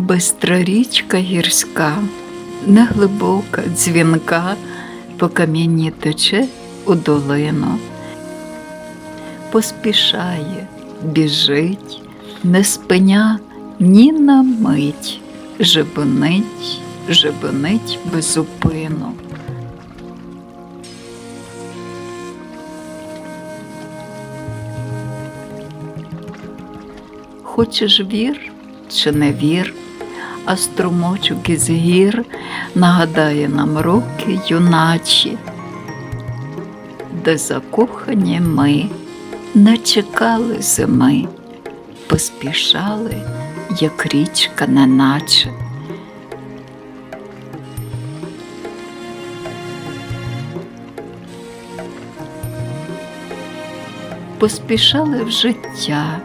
Бистра річка гірська, неглибока, дзвінка, по камінні тече у долину. Поспішає, біжить, не спиня ні на мить, жебонить, жебонить безупину. Хочеш вір чи не вір, а струмочок із гір нагадає нам роки юначі, де закохані ми не чекали зими, поспішали, як річка неначе. Поспішали в життя,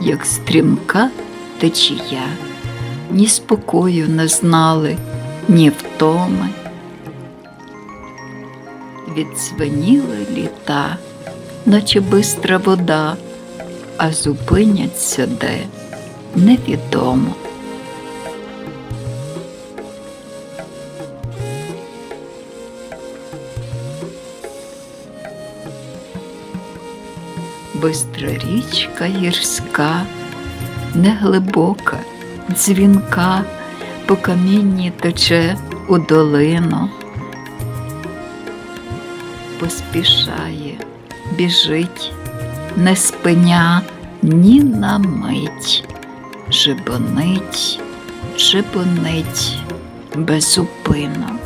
як стрімка течія, ні спокою не знали, ні втоми. Відзвеніли літа, наче бистра вода, а зупиняться де невідомо. Бистра річка гірська, неглибока, дзвінка, по камінні тече у долину. Поспішає, біжить, не спиня ні на мить, жебонить, жебонить безупину.